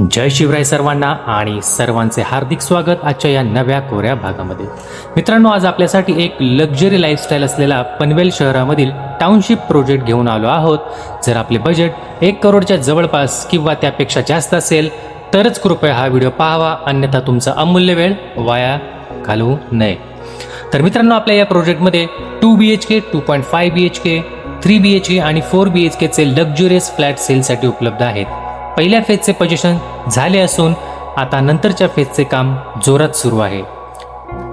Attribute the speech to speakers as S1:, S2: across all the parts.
S1: जय शिवराय सर्वांना आणि सर्वांचे हार्दिक स्वागत आजच्या या नव्या कोऱ्या भागामध्ये. मित्रांनो आज आपल्यासाठी एक लक्झरी लाईफस्टाईल असलेला पनवेल शहरामधील टाउनशिप प्रोजेक्ट घेऊन आलो आहोत. जर आपले बजेट एक करोडच्या जवळपास किंवा त्यापेक्षा जास्त असेल तरच कृपया हा व्हिडिओ पाहावा. अन्यथा तुमचा अमूल्य वेळ वाया घालवू नये. तर मित्रांनो आपल्या या प्रोजेक्टमध्ये two B H K two point five B H K three B H K आणि फोर बी एच केचे लक्झुरियस फ्लॅट सेलसाठी उपलब्ध आहेत. पहिल्या फेजचे पोजिशन झाले असून आता नंतरच्या फेजचे काम जोरात सुरू आहे.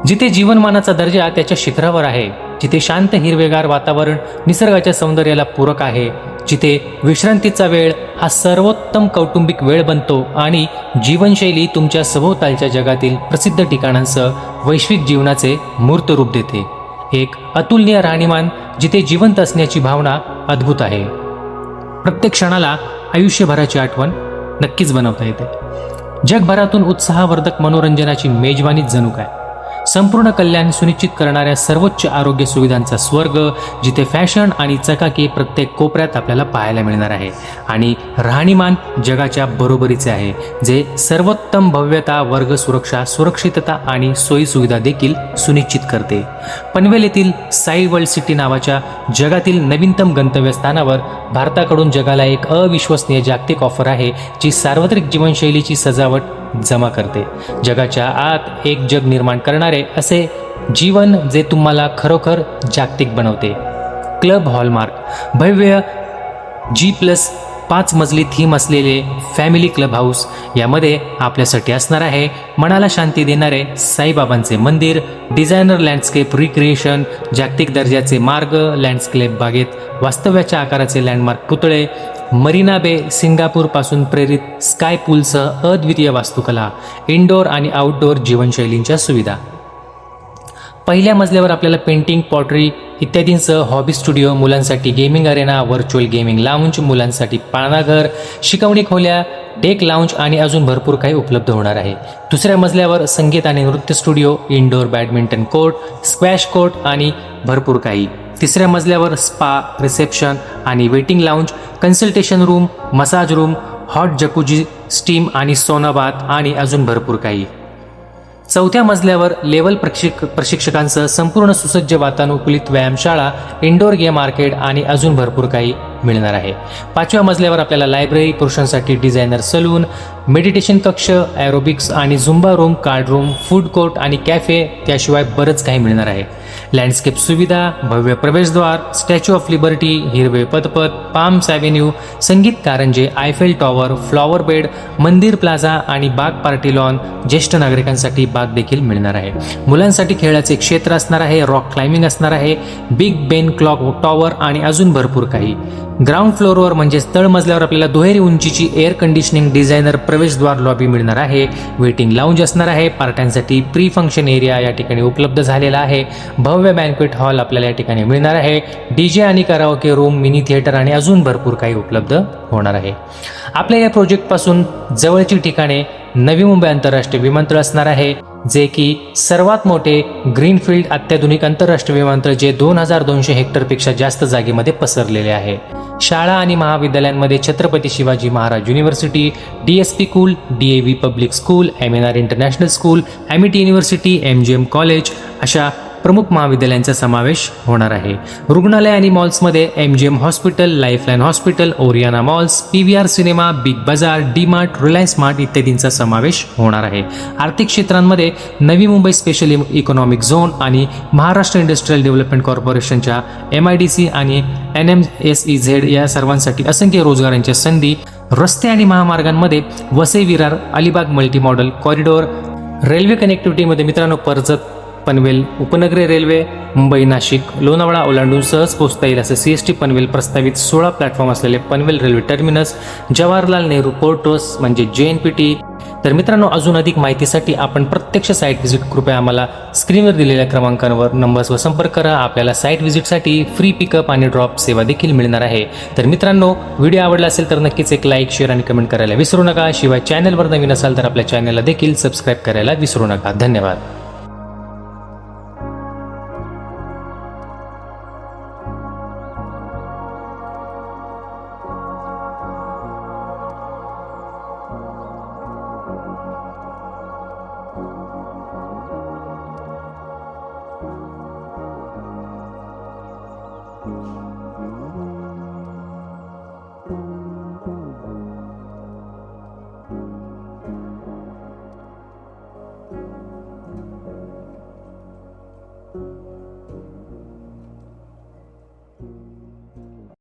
S1: जिथे जीवनमानाचा दर्जा त्याच्या शिखरावर आहे जिथे शांत हिरवेगार वातावरण निसर्गाच्या सौंदर्याला पूरक आहे जिथे विश्रांतीचा वेळ हा सर्वोत्तम कौटुंबिक वेळ बनतो आणि जीवनशैली तुमच्या सभोवतालच्या जगातील प्रसिद्ध ठिकाणांसह वैश्विक जीवनाचे मूर्त रूप देते. एक अतुलनीय राहणीमान जिथे जिवंत असण्याची भावना अद्भुत आहे. प्रत्येक क्षणाला आयुष्यभराची आठवण नक्कीच बनवता येते. जगभरातून उत्साहवर्धक मनोरंजनाची मेजवानीच जणू काय? संपूर्ण कल्याण सुनिश्चित करणाऱ्या सर्वोच्च आरोग्य सुविधांचा स्वर्ग जिथे फॅशन आणि चकाकी प्रत्येक कोपऱ्यात आपल्याला पाहायला मिळणार आहे. आणि राहणीमान जगाच्या बरोबरीचे आहे जे सर्वोत्तम भव्यता वर्ग सुरक्षा सुरक्षितता आणि सोयीसुविधा देखील सुनिश्चित करते. पनवेल येथील साई वर्ल्ड सिटी नावाच्या जगातील नवीनतम गंतव्यस्थानावर भारताकडून जगाला एक अविश्वसनीय जागतिक ऑफर आहे जी सार्वत्रिक जीवनशैलीची सजावट जमा करते. जगाच्या आत एक जग निर्माण करणारे असे जीवन जे तुम्हाला खरोखर जागतिक बनवते. Club hallmark. भव्य जी प्लस पाच मजली थीम असलेले फॅमिली क्लब हाऊस यामध्ये आपल्यासाठी असणार आहे. मनाला शांती देणारे साईबाबांचे मंदिर डिझायनर लँडस्केप रिक्रिएशन जागतिक दर्जाचे मार्ग लँडस्केप बागेत वास्तव्याच्या आकाराचे लँडमार्क पुतळे मरीना बे सिंगापूरपासून प्रेरित स्काय पूलसह अद्वितीय वास्तुकला इनडोअर आणि आउटडोअर जीवनशैलींच्या सुविधा. पहिल्या मजल्यावर आपल्याला पेंटिंग पॉटरी इत्यादींसह हॉबी स्टुडिओ मुलांसाठी gaming arena virtual gaming lounge मुलांसाठी पाळणाघर शिकवणी खोल्या डेक लाऊंज आणि अजून भरपूर काही उपलब्ध होणार आहे. दुसऱ्या मजल्यावर संगीत आणि नृत्य studio indoor badminton court squash court आणि भरपूर काही. तिसऱ्या मजल्यावर स्पा रिसेप्शन आणि waiting lounge consultation room massage room hot jacuzzi steam आणि सोनाबात आणि अजून भरपूर काही. चौथ्या मजल्यावर लेवल प्रशिक प्रशिक्षकांसह संपूर्ण सुसज्ज वातानुकूलित व्यायामशाळा इंडोर गेम मार्केट आणि अजून भरपूर काही. मिळणार आहे. पाचव्या मजल्यावर आपल्याला लायब्ररी पुरुषांसाठी डिझायनर सलून मेडिटेशन कक्ष ॲरोबिक्स आणि zumba room card room food court आणि कॅफे त्याशिवाय बरंच काही मिळणार आहे. लँडस्केप सुविधा भव्य प्रवेशद्वार स्टॅच्यू ऑफ लिबर्टी हिरवे पदपथ पाम्स ॲव्हेन्यू संगीत कारंजे आयफेल टॉवर फ्लॉवर बेड मंदिर प्लाझा आणि बाग पार्टी लॉन ज्येष्ठ नागरिकांसाठी बाग देखील मिळणार आहे. मुलांसाठी खेळाचे क्षेत्र असणार आहे रॉक क्लाइम्बिंग असणार आहे बिग बेन क्लॉक टॉवर आणि अजून भरपूर काही. ग्राउंड फ्लोअरवर म्हणजेच तळमजल्यावर आपल्याला दुहेरी उंचीची एअर कंडिशनिंग डिझायनर प्रवेशद्वार लॉबी मिळणार आहे. वेटिंग लाऊंज असणार आहे. पार्ट्यांसाठी प्री फंक्शन एरिया या ठिकाणी उपलब्ध झालेला आहे. भव्य बँक्वेट हॉल आपल्याला या ठिकाणी मिळणार आहे. डीजे आणि कराओके रूम मिनी थिएटर आणि अजून भरपूर काही उपलब्ध होणार आहे. आपल्या या प्रोजेक्टपासून जवळची ठिकाणे नवी मुंबई आंतरराष्ट्रीय विमानतळ असणार आहे. जे की सर्वात मोठे ग्रीनफील्ड अत्याधुनिक आंतरराष्ट्रीय विमानतळ जे दोन हजार दोनशे हेक्टरपेक्षा जास्त जागेमध्ये पसरलेले आहे. शाळा आणि महाविद्यालयांमध्ये Chhatrapati Shivaji Maharaj university D S P cool D A V public school M N R international school M E T university M G M college अशा प्रमुख महाविद्यालयांचा समावेश होणार आहे. रुग्णालय आणि मॉल्समध्ये M G M hospital Lifeline hospital Oriana malls P V R cinema Big Bazaar D mart Reliance mart इत्यादींचा समावेश होणार आहे. आर्थिक क्षेत्रांमध्ये Navi Mumbai special economic zone आणि महाराष्ट्र इंडस्ट्रियल डेव्हलपमेंट कॉर्पोरेशनच्या एम आय डी सी आणि N M S E Z या सर्वांसाठी असंख्य रोजगारांच्या संधी रस्ते आणि महामार्गांमध्ये Vasai Virar Alibag multi model corridor railway कनेक्टिव्हिटीमध्ये मित्रांनो कर्जत पनवेल उपनगरी रेल्वे मुंबई नाशिक लोणावळा ओलांडून सहज पोहोचता येईल असं सी एस टी पनवेल प्रस्तावित सोळा प्लॅटफॉर्म असलेले Panvel railway terminus Jawaharlal Nehru port trust म्हणजे जे एन पी टी तर मित्रांनो अजून अधिक माहितीसाठी आपण प्रत्यक्ष साईट व्हिजिट कृपया आम्हाला स्क्रीनवर दिलेल्या क्रमांकांवर नंबर्सवर संपर्क करा. आपल्याला साईट व्हिजिटसाठी फ्री पिकअप आणि ड्रॉप सेवा देखील मिळणार आहे. तर मित्रांनो व्हिडिओ आवडला असेल तर नक्कीच एक लाईक शेअर आणि कमेंट करायला विसरू नका. शिवाय चॅनलवर नवीन असाल तर आपल्या चॅनलला देखील सबस्क्राईब करायला विसरू नका. धन्यवाद. 了。